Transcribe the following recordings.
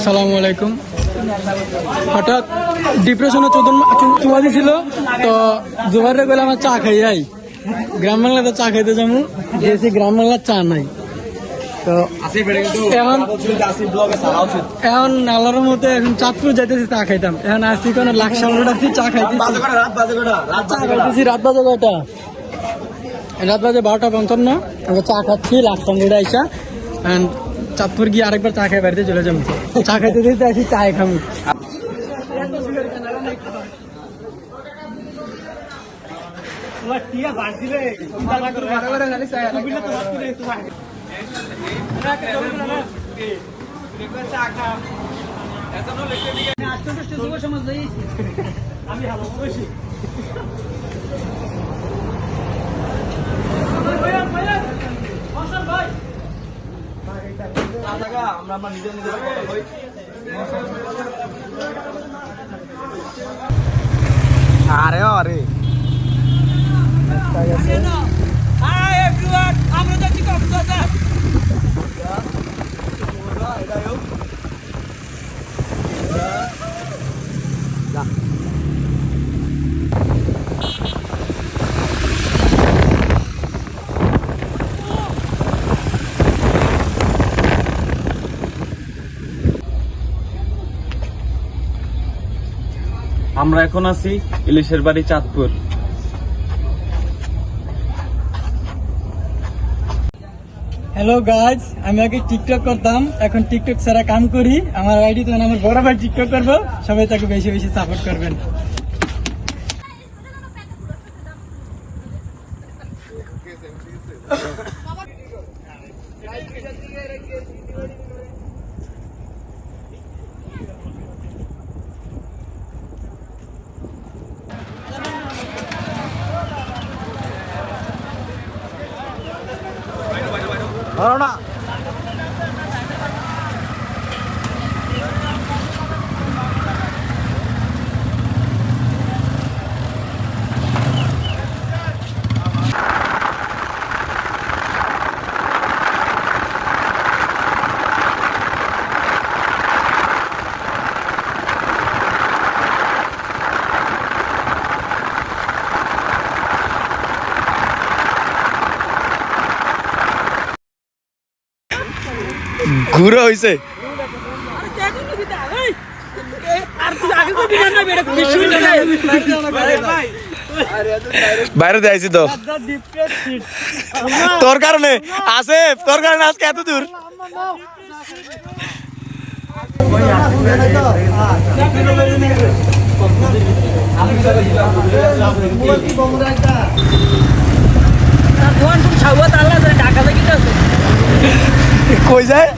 আসসালামু আলাইকুম। হঠাৎ ডিপ্রেশনে চোদন চুমা দিছিল তো জোবারে গেলে আমার চা খাই যাই গ্রাম বাংলাতে চা খাইতে যাব গেছি গ্রাম বাংলার চা নাই। তো এখন এখন আল্লাহর মতে এখন চাঁদপুর যাইতেছি চা খাইতাম। এখন আসছি কোনো লাখ সামনে আসছি চা খাইতেছি। চা খাইতেছি রাত বাজে কয়টা রাত বাজে বারোটা পঞ্চান্ন। আমরা চা খাচ্ছি লাখ সামনে আইসা। চাঁদপুর গিয়ে আরেকবার চা খাই বাড়িতে চলে যাব। চা খাইতে দিতে আসি চায় খাব আরে আরে। আমরা এখন আছি ইলিশের বাড়ি চাঁদপুর। হ্যালো গাইজ আমি আগে টিকটক করতাম এখন টিকটক ছাড়া কাম করি। আমার আইডি তখন আমার বড় ভাই টিকটক করব সবাই তাকে বেশি বেশি সাপোর্ট করবেন। ধরো 好好的 ঘুরে হইছে। বাইরে যাইছি তো। তোর কারণে আছে তোর কারণে আজকে এত দূর। কই যায়?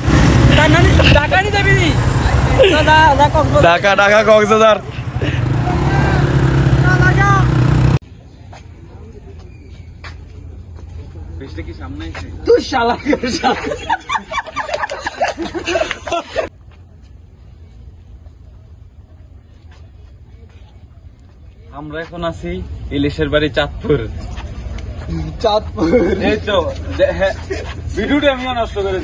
ঢাকা ঢাকা কক্সবাজার। তুই শালা আমরা এখন আছি ইলিশের বাড়ি চাঁদপুর। চাঁদপুর। এই তো হ্যাঁ, ভিডিওটা আমি নষ্ট করে